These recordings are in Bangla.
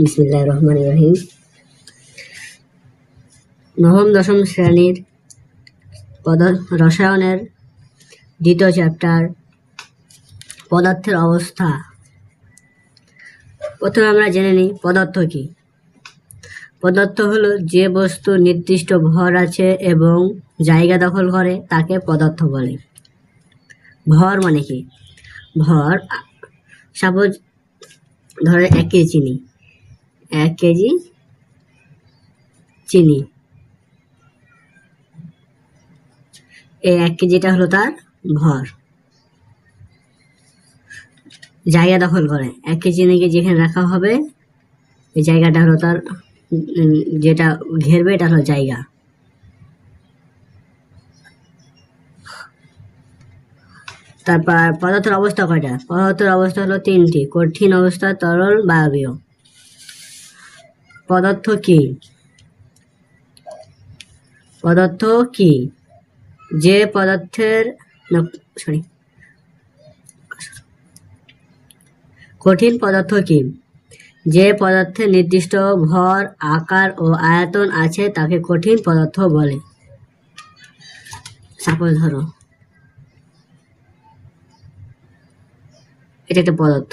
বিসমিল্লাহ রহমান রহিম। নবম, দশম শ্রেণির পদ রসায়নের দ্বিতীয় চ্যাপ্টার, পদার্থের অবস্থা। প্রথমে আমরা জেনে নিই পদার্থ কি। পদার্থ হলো যে বস্তু নির্দিষ্ট ভর আছে এবং জায়গা দখল করে, তাকে পদার্থ বলে। ভর মানে কি? ভর, সাপোজ ধরে এক কেজি চিনি। এক কেজি চিনি। এই এক কেজিটা হলো তার ভর জায়গা দখল করে। এক কেজি চিনিকে যেখানে রাখা হবে, এই জায়গাটা হলো তার, যেটা ঘেরবে এটা হলো জায়গা। তারপর পদার্থের অবস্থা কয়টা? পদার্থের অবস্থা হলো তিনটি। কঠিন অবস্থা, তরল, বায়বীয়। পদার্থ কি? পদার্থ কি? যে পদার্থের সরি কঠিন পদার্থ কি? যে পদার্থের নির্দিষ্ট ভর, আকার ও আয়তন আছে, তাকে কঠিন পদার্থ বলে। সাপোজ ধরো। এটা একটা পদার্থ।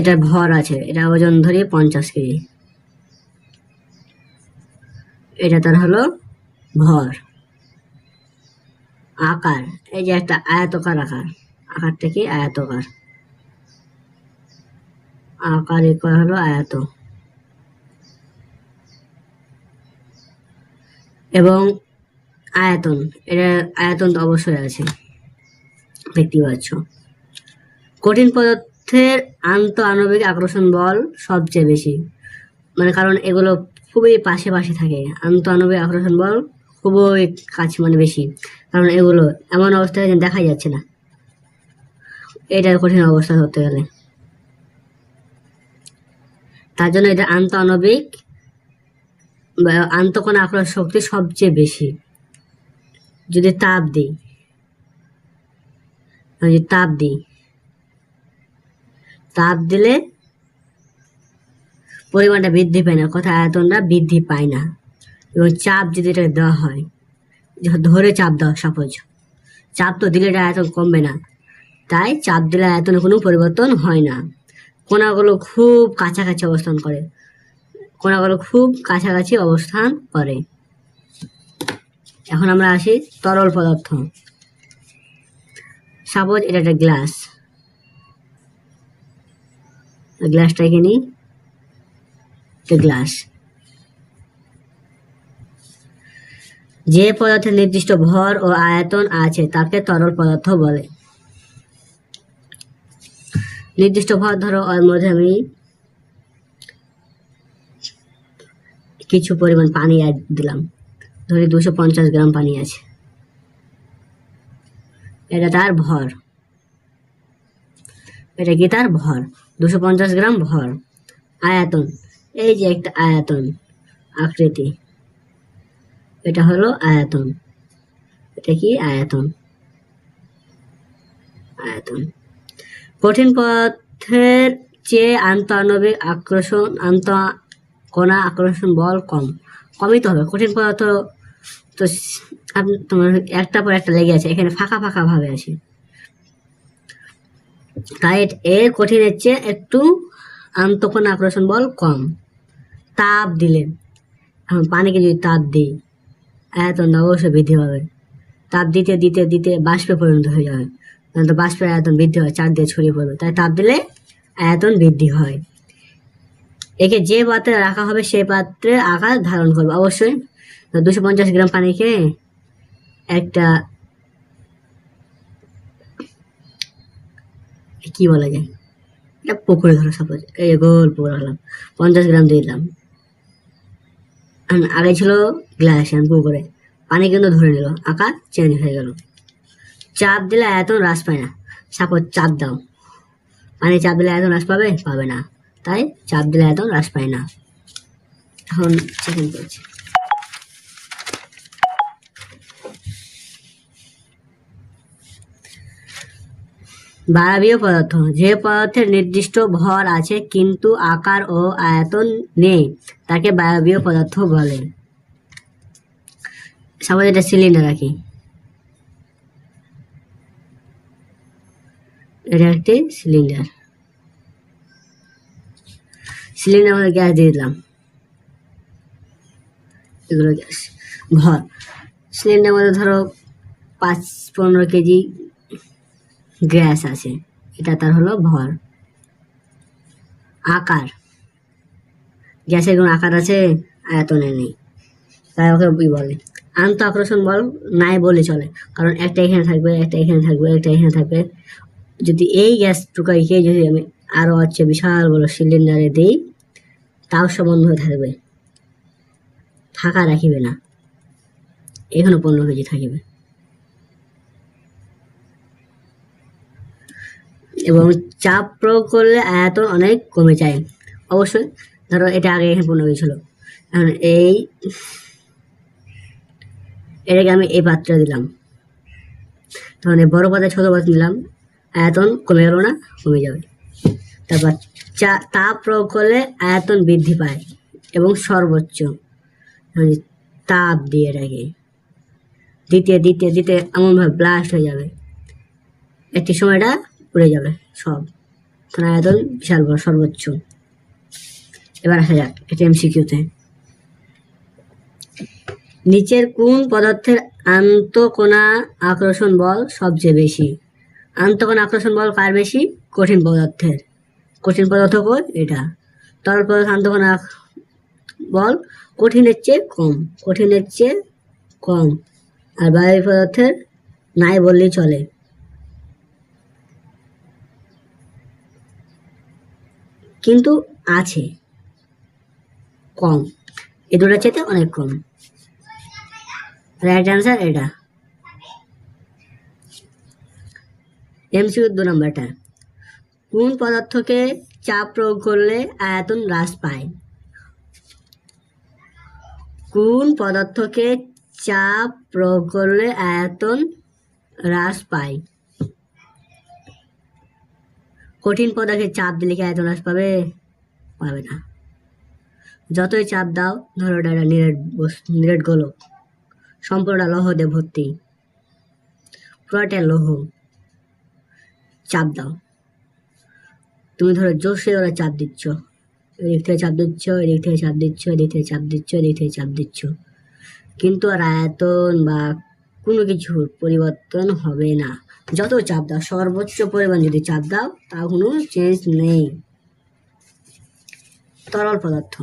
এটার ভর আছে, এটা ওজন ধরি পঞ্চাশ কেজি। এটা তার হলো ভর। আকার, এই যে একটা আয়তকার আকার, আকারটা কি? আয়তকার। আকার এবার হলো আয়ত। এবং আয়তন, এটা আয়তন তো অবশ্যই আছে, দেখতে পাচ্ছ। কঠিন পদার্থের আন্ত আণবিক আকর্ষণ বল সবচেয়ে বেশি। মানে কারণ এগুলো খুবই পাশে পাশে থাকে। আন্ত আণবিক আকর্ষণ বল খুবই কাছে মানে বেশি। কারণ এগুলো এমন অবস্থায় দেখা যাচ্ছে না। এটার কঠিন অবস্থা ধরতে গেলে। তার জন্য এটা আন্ত আণবিক বা আন্তকোণ আকর্ষণ শক্তি সবচেয়ে বেশি। যদি তাপ দিই, যদি তাপ দিই তাপ দিলে পরিমাণটা বৃদ্ধি পায় না, কথা আয়তনটা বৃদ্ধি পায় না। এবং চাপ যদি এটাকে দেওয়া হয় ধরে চাপ দেওয়া সাপোজ চাপ তো দিলে এটা আয়তন কমবে না, তাই চাপ দিলে আয়তনে কোনো পরিবর্তন হয় না। কোনাগুলো খুব কাছাকাছি অবস্থান করে কোনাগুলো খুব কাছাকাছি অবস্থান করে। এখন আমরা আসি তরল পদার্থ। সাপোজ এটা একটা গ্লাস। গ্লাসটা এখানে গ্লাস যে পদার্থের নির্দিষ্ট ভর ও আয়তন আছে, তাকে তরল পদার্থ বলে। নির্দিষ্ট ভর ধরো, ওর মধ্যে আমি কিছু পরিমাণ পানি অ্যাড দিলাম। ধরি দুশো পঞ্চাশ গ্রাম পানি আছে। এটা তার ভর। এটা কি তার ভর? দুশো পঞ্চাশ গ্রাম ভর। আয়তন, এই যে একটা আয়তন আকৃতি, এটা হলো আয়তন। এটা কি? আয়তন। আয়তন। কঠিন পদার্থের চেয়ে আন্তঃআণবিক আকর্ষণ আন্ত কণা আকর্ষণ বল কম। কমই তো হবে। কঠিন পদার্থ তো তোমার একটা পর একটা লেগে আছে। এখানে ফাঁকা ফাঁকা ভাবে আছে। তাই এট- এর কঠিনের চেয়ে একটু আন্তঃকোণা আকর্ষণ বল কম। তাপ দিলে, এখন পানিকে যদি তাপ দিই, আয়তন অবশ্যই বৃদ্ধি পাবে। তাপ দিতে দিতে দিতে বাষ্পে পরিণত হয়ে যাবে। তো বাষ্পের আয়তন বৃদ্ধি হয়, চার দিয়ে ছড়িয়ে পড়বে। তাই তাপ দিলে আয়তন বৃদ্ধি হয়। একে যে পাত্রে রাখা হবে সেই পাত্রে আকার ধারণ করবে। অবশ্যই দুশো পঞ্চাশ গ্রাম পানিকে একটা কি বলা যায় একটা পুকুরে ধরো সাপোজ এই গোল পুকুর হলাম পঞ্চাশ গ্রাম দিয়ে দিলাম। আগে ছিল গ্লাস আমি পুকুরে। পানি কিন্তু ধরে নিল আকার চেঞ্জ হয়ে গেল। চাপ দিলে এত হ্রাস পায় না। সাপোজ চাপ দাও। পানি চাপ দিলে এত হ্রাস পাবে? পাবে না। তাই চাপ দিলে এত হ্রাস পায় না। এখন সেকেন্ড পেজ বায়বীয় পদার্থ। যে পদার্থের নির্দিষ্ট ভর আছে, কিন্তু আকার ও আয়তন নেই, তাকে বায়বীয় পদার্থ বলে। সাপোজ এটা সিলিন্ডার রাখি। এটা একটি সিলিন্ডার সিলিন্ডার মধ্যে গ্যাস দিয়ে দিলাম। এগুলো গ্যাস। ভর। সিলিন্ডার মধ্যে ধরো পাঁচ পনেরো কেজি গ্যাস আছে। এটা তার হলো ভর। আকার। গ্যাসের কোনো আকার আছে? আয়তনে নেই। তাই ওকে বলে। আন্ত আকর্ষণ বল, নাই বলে চলে। কারণ একটা এখানে থাকবে, একটা এখানে থাকবে, একটা এখানে থাকবে। যদি এই গ্যাস টুকাইকে যদি আমি আরও হচ্ছে বিশাল বড় সিলিন্ডারে দিই, তাও সম্বন্ধ হয়ে থাকবে। ফাঁকা রাখিবে না। এখানে পনেরো কেজি থাকিবে। এবং চাপ প্রয়োগ করলে আয়তন অনেক কমে যায়। অবশ্যই, ধরো এটা আগে এখানে পূর্ণ কেজি ছিল এখন এই, এটাকে আমি এই পাত্রে দিলাম। তখন এই বড় পাত্রে ছোটো পাত্র দিলাম আয়তন কমে গেল না, কমে যাবে। তারপর চা, তাপ প্রয়োগ করলে আয়তন বৃদ্ধি পায় এবং সর্বোচ্চ তাপ দিয়ে এটাকে। দিতে দিতে দিতে এমনভাবে ব্লাস্ট হয়ে যাবে। একটি সময়টা উড়ে যাবে, সব। তখন আয়তন বিশাল বড়, সর্বোচ্চ। এবার আসা যাক, এটা এমসিকিউতে নিচের কোন পদার্থের আন্তঃকণা আকর্ষণ বল সবচেয়ে বেশি? আন্তঃকণা আকর্ষণ বল কার বেশি? কঠিন পদার্থের। কঠিন পদার্থ কোন এটা। তরল পদার্থ আন্তঃকণা আক- বল কঠিনের চেয়ে কম, কঠিনের চেয়ে কম। আর বায়ু পদার্থের নাই বললেই চলে। কিন্তু আছে। কম। এ দুটার চেয়ে অনেক কম। রাইট অ্যান্সার এটা। এমসিউ দু নম্বরটা। কোন পদার্থকে চাপ প্রয়োগ করলে আয়তন হ্রাস পায়? কোন পদার্থকে চাপ প্রয়োগ করলে আয়তন হ্রাস পায়? কঠিন পদার্থে চাপ দিলে কি আয়তন হ্রাস পাবে? পাবে না। যতই চাপ দাও, ধরো এটা একটা নিরেট নিরেট গোলক, সম্পূর্ণটা লৌহ দিয়ে ভর্তি। পুরোটা লৌহ। চাপ দাও। তুমি ধরো জোশে ওরা চাপ দিচ্ছ। এদিক থেকে চাপ দিচ্ছ, এদিক থেকে চাপ দিচ্ছ, এদিক থেকে চাপ দিচ্ছ, এদিক থেকে চাপ দিচ্ছ। কিন্তু আর আয়তন বা কোনো কিছুর পরিবর্তন হবে না। যত চাপ দাও, সর্বোচ্চ পরিমাণ যদি চাপ দাও তা কোনো চেঞ্জ নেই। তরল পদার্থ।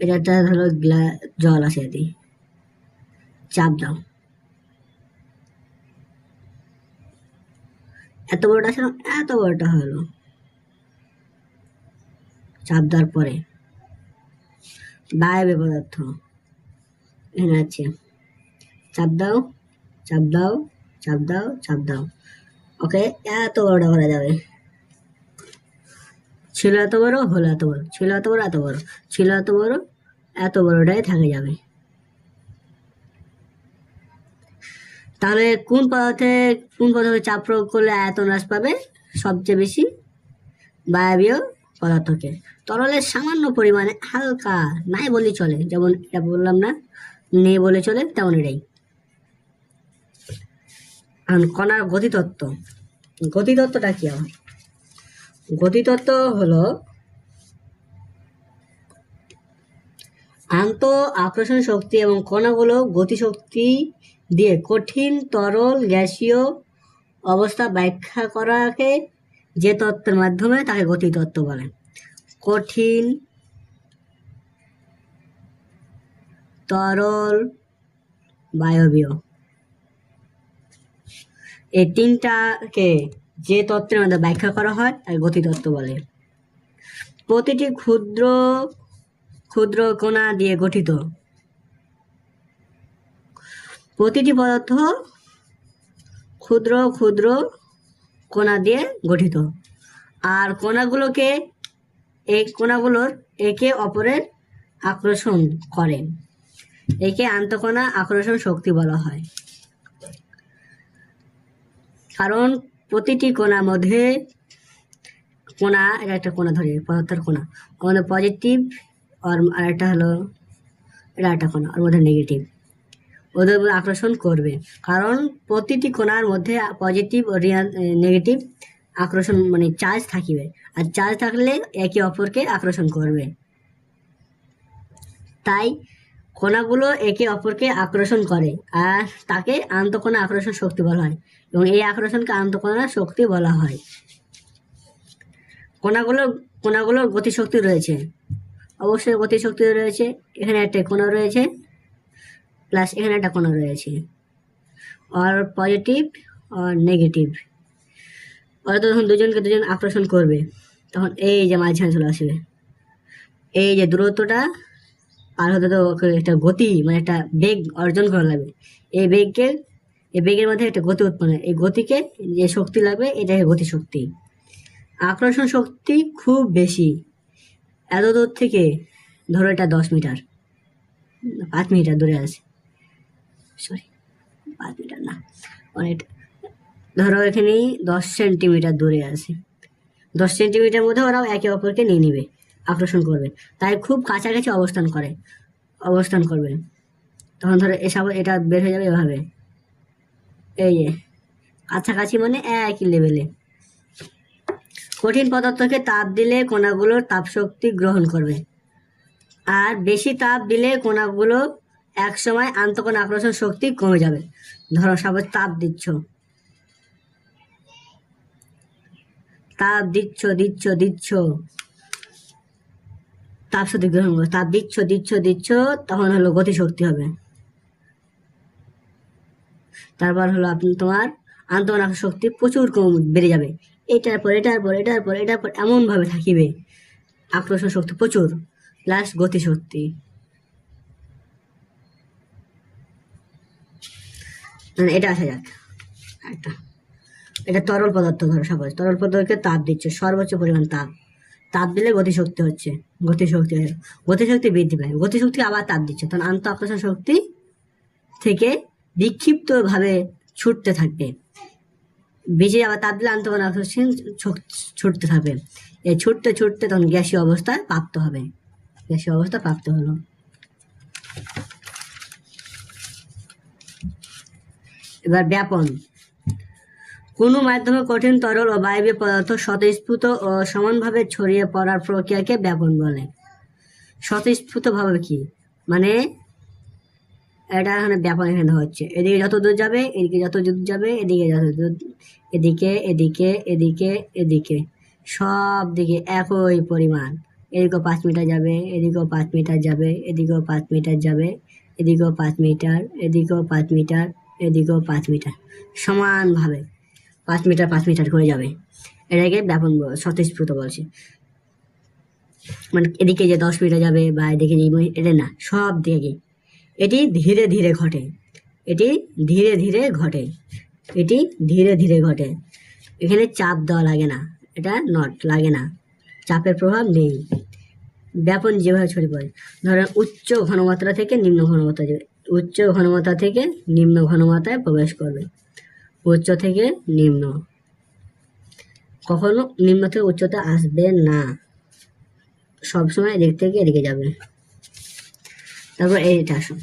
এটা ধরো গ্লা, জল আছে এদি চাপ দাও। এত বড়টা ছিল এত বড়টা হলো। চাপ দেওয়ার পরে। বায়বে পদার্থ। এখানে আছে। চাপ দাও। চাপ দাও চাপ দাও চাপ দাও ওকে এত বড়টা করা যাবে ছিল এত বড় হলো এত বড় ছিল এত বড় এত বড় ছিল এত বড় এত বড়টাই থাকে যাবে তাহলে কোন পদার্থে কোন পদার্থে চাপ প্রয়োগ করলে আয়তন হ্রাস পাবে সবচেয়ে বেশি বায়বীয় পদার্থকে তরলের সামান্য পরিমাণে হালকা নাই বললেই চলে যেমন এটা বললাম না নেই বলে চলে তেমন এটাই এখন কণার গতিতত্ত্ব। গতিতত্ত্বটা কি আবার? গতিতত্ত্ব হলো আন্ত আকর্ষণ শক্তি এবং কণাগুলো গতিশক্তি দিয়ে কঠিন, তরল, গ্যাসীয় অবস্থা ব্যাখ্যা করাকে যে তত্ত্বের মাধ্যমে তাকে গতিতত্ত্ব বলে। কঠিন, তরল, বায়বীয়। এই তিনটাকে যে তত্ত্বের মধ্যে ব্যাখ্যা করা হয়, তাকে গতিতত্ত্ব বলে। প্রতিটি ক্ষুদ্র ক্ষুদ্র কণা দিয়ে গঠিত। প্রতিটি পদার্থ ক্ষুদ্র ক্ষুদ্র কণা দিয়ে গঠিত। আর কণাগুলোকে, এই কণাগুলোর একে অপরের আকর্ষণ করে। একে আন্তঃকণা আকর্ষণ শক্তি বলা হয়। কারণ প্রতিটি কোণার মধ্যে এটা একটা কোণা ধরি পদার্থের কোণা। মধ্যে পজিটিভ আর আরেকটা হলো, এটা একটা কোণা, ওর মধ্যে নেগেটিভ ওদের আকর্ষণ করবে। কারণ প্রতিটি কোণার মধ্যে পজিটিভ ও নেগেটিভ আকর্ষণ মানে চার্জ থাকিবে। আর চার্জ থাকলে একে অপরকে আকর্ষণ করবে। তাই কণাগুলো একে অপরকে আকর্ষণ করে আর তাকে আন্তঃকণা আকর্ষণ শক্তি বলা হয় এবং এই আকর্ষণকে আন্তঃকণা শক্তি বলা হয়। কণাগুলো, কণাগুলোর গতিশক্তি রয়েছে। অবশ্যই গতিশক্তি রয়েছে। এখানে একটা কোণা রয়েছে প্লাস এখানে একটা কোণা রয়েছে। আর পজিটিভ আর নেগেটিভ ওরা তো যখন দুজনকে দুজন আকর্ষণ করবে, তখন এই যে মাঝখানে চলে আসবে। এই যে দূরত্বটা পার হতে তো একটা গতি মানে একটা বেগ অর্জন করা লাগবে। এই বেগকে, এই বেগের মধ্যে একটা গতি উৎপন্ন এই গতিকে যে শক্তি লাগবে এটাকে গতি শক্তি আকর্ষণ শক্তি খুব বেশি। এত দূর থেকে ধরো এটা দশ মিটার। পাঁচ মিটার দূরে আছে। সরি পাঁচ মিটার না অনেকটা ধরো এখানে দশ সেন্টিমিটার দূরে আছে। দশ সেন্টিমিটার মধ্যে ওরাও একে অপরকে নিয়ে নেবে। আকর্ষণ করবে। তাই খুব কাছাকাছি অবস্থান করে, অবস্থান করবে। তখন ধরো এসব এটা বের হয়ে যাবে এভাবে। এই কাছাকাছি মানে একই লেভেলে কঠিন পদার্থকে তাপ দিলে কণাগুলোর তাপশক্তি গ্রহণ করবে। আর বেশি তাপ দিলে কণাগুলো একসময় আন্তঃকণ আকর্ষণ শক্তি কমে যাবে। ধরো সব তাপ দিচ্ছ। তাপ দিচ্ছ দিচ্ছ দিচ্ছ। তাপ শক্তি গ্রহণ করবে তাপ দিচ্ছ দিচ্ছ দিচ্ছ, তখন হলো গতি শক্তি হবে। তারপর হলো আপনি তোমার আকর্ষণ শক্তি প্রচুর কম বেড়ে যাবে। এটার পর এটার পর এটার পর এটার পর এমনভাবে থাকিবে। আকর্ষণ শক্তি প্রচুর প্লাস গতিশক্তি। মানে এটা আসা যাক। একটা এটা তরল পদার্থ ধরো সবাই তরল পদার্থকে তাপ দিচ্ছে, সর্বোচ্চ পরিমাণ তাপ। তাপ দিলে গতিশক্তি হচ্ছে, গতিশক্তি গতিশক্তি বৃদ্ধি পায়। গতিশক্তি আবার তাপ দিচ্ছে। তখন আন্ত আকর্ষণ শক্তি থেকে বিক্ষিপ্তভাবে ছুটতে থাকবে। বেঁচে আবার তাপ দিলে আন্তঃকণ আকর্ষণ ছুটতে থাকবে। এই ছুটতে ছুটতে তখন গ্যাসীয় অবস্থায় প্রাপ্ত হবে। গ্যাসীয় অবস্থা প্রাপ্ত হলো। এবার ব্যাপন। কোনো মাধ্যমে কঠিন, তরল ও বায়বীয় পদার্থ স্বতঃস্ফূর্ত ও সমানভাবে ছড়িয়ে পড়ার প্রক্রিয়াকে ব্যাপন বলে। স্বতঃস্ফূর্তভাবে কি? মানে এটা এখানে ব্যাপন এখানে হচ্ছে। এদিকে যত দূর যাবে, এদিকে যত দূর যাবে, এদিকে যত দূর, এদিকে এদিকে এদিকে এদিকে। সব দিকে একই পরিমাণ। এদিকেও পাঁচ মিটার যাবে, এদিকেও পাঁচ মিটার যাবে, এদিকেও পাঁচ মিটার যাবে, এদিকেও পাঁচ মিটার, এদিকেও পাঁচ মিটার, এদিকেও পাঁচ মিটার। সমানভাবে। পাঁচ মিটার পাঁচ মিটার করে যাবে। এটাকে ব্যাপন স্বতঃস্ফূর্ত বলছে। মানে এদিকে যে দশ মিটার যাবে বা এদিকে যে এটা না, সব দিকে। এটি ধীরে ধীরে ঘটে। এটি ধীরে ধীরে ঘটে। এটি ধীরে ধীরে ঘটে। এখানে চাপ দেওয়া লাগে না। এটা নট লাগে না। চাপের প্রভাব নেই। ব্যাপন যেভাবে ছড়িয়ে পড়ে। ধরেন উচ্চ ঘনমাত্রা থেকে নিম্ন ঘনমাত্রা যাবে। উচ্চ ঘনমাত্রা থেকে নিম্ন ঘনমাত্রায় প্রবেশ করবে। উচ্চ থেকে নিম্ন। কখনো নিম্ন থেকে উচ্চতে আসবে না। সবসময় এদিক থেকে এদিকে যাবে। তারপর এইটা আসো।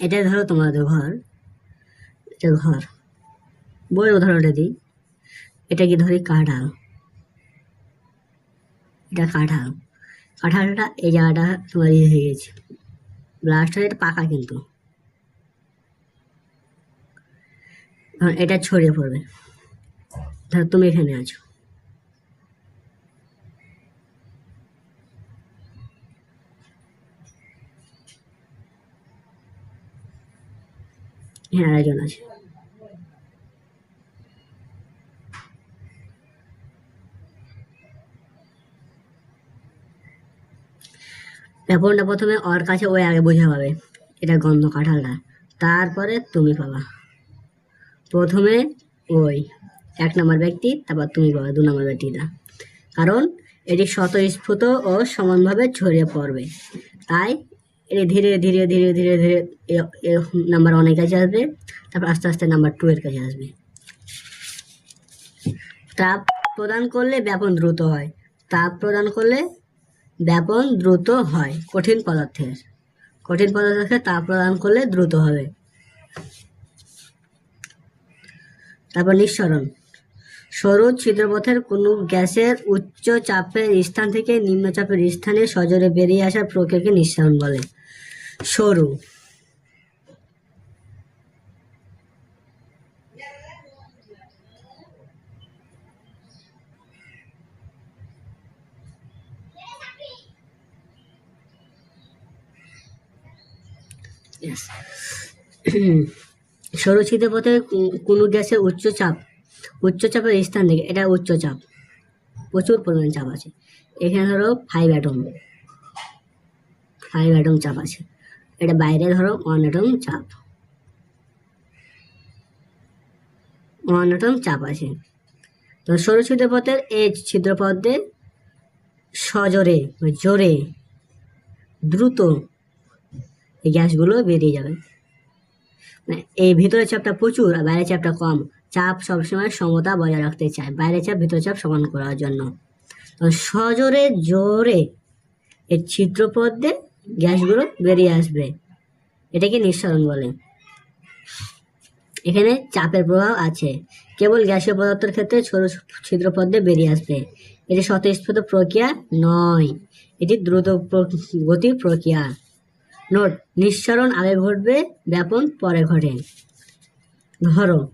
এটা ধরো তোমাদের ঘর। এটা ঘর। বই উদাহরণটা দিই। এটা কি ধরি কাঁঠাল? এটা কাঁঠাল। কাঁঠালটা এই জায়গাটা তোমার ইয়ে হয়ে গেছে। ব্লাস্ট হয়ে এটা পাকা কিন্তু। এটা ছড়িয়ে পড়বে। ধর তুমি এখানে আছো। হ্যাঁ আরেকজন আছে। ব্যাপনটা প্রথমে ওর কাছে ওই আগে বুঝে পাবে। এটা গন্ধ কাঁঠালটা। তারপরে তুমি পাবা। প্রথমে ওই এক নম্বর ব্যক্তি, তারপর তুমি পাবা দু নম্বর ব্যক্তিটা। কারণ এটি স্বতঃস্ফূর্ত ও সমানভাবে ছড়িয়ে পড়বে। তাই এটি ধীরে ধীরে ধীরে ধীরে ধীরে নাম্বার অনেক কাছে আসবে, তারপর আস্তে আস্তে নাম্বার টু এর কাছে আসবে। তাপ প্রদান করলে ব্যাপন দ্রুত হয়। তাপ প্রদান করলে ব্যাপন দ্রুত হয় কঠিন পদার্থের। কঠিন পদার্থকে তাপ প্রদান করলে দ্রুত হবে। তারপর নিঃসরণ। সরু ছিদ্রপথের কোনো গ্যাসের উচ্চ চাপের স্থান থেকে নিম্ন চাপের স্থানে সজোরে বেরিয়ে আসার প্রক্রিয়াকে নিঃসরণ বলে। সরু। Yes. সরু পথে কোনো গ্যাসের উচ্চ চাপ উচ্চ চাপের স্থান থেকে এটা উচ্চ চাপ প্রচুর পরিমাণ চাপ আছে। এখানে ধরো ফাইভ অ্যাটম ফাইভ অ্যাটম চাপ আছে। এটা বাইরে ধরো ওয়ান অ্যাটম চাপ ওয়ান অ্যাটম চাপ আছে। তো সরু ছিদ্রপথের এই ছিদ্রপথে সজোরে, জোরে, দ্রুত এই গ্যাসগুলো বেরিয়ে যাবে। মানে এই ভিতরের চাপটা প্রচুর আর বাইরের চাপটা কম। চাপ সবসময় সমতা বজায় রাখতে চায়। বাইরের চাপ, ভিতরের চাপ সমান করার জন্য। তো সজোরে জোরে এই ছিদ্রপথ দিয়ে গ্যাসগুলো বেরিয়ে আসবে। এটাকে নিঃসরণ বলে। এখানে চাপের প্রভাব আছে। কেবল গ্যাসীয় পদার্থের ক্ষেত্রে ছোট ছিদ্রপথ দিয়ে বেরিয়ে আসবে। এটি স্বতঃস্ফূর্ত প্রক্রিয়া নয়। এটি দ্রুত গতির প্রক্রিয়া। নোট, নিঃসরণ আগে ঘটবে ব্যাপন পরে ঘটে। ধরো,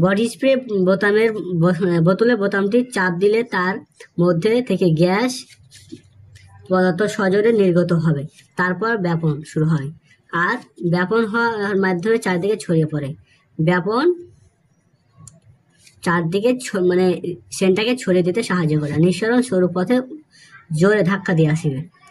বডি স্প্রে বোতামের বোতলে বোতামটি চাপ দিলে তার মধ্যে থেকে গ্যাস পদার্থ সজোরে নির্গত হবে। তারপর ব্যাপন শুরু হয়। আর ব্যাপন হওয়ার মাধ্যমে চারদিকে ছড়িয়ে পড়ে। ব্যাপন চারদিকে মানে সেন্টাকে ছড়িয়ে দিতে সাহায্য করে। নিঃসরণ সরু পথে জোরে ধাক্কা দিয়ে আসবে।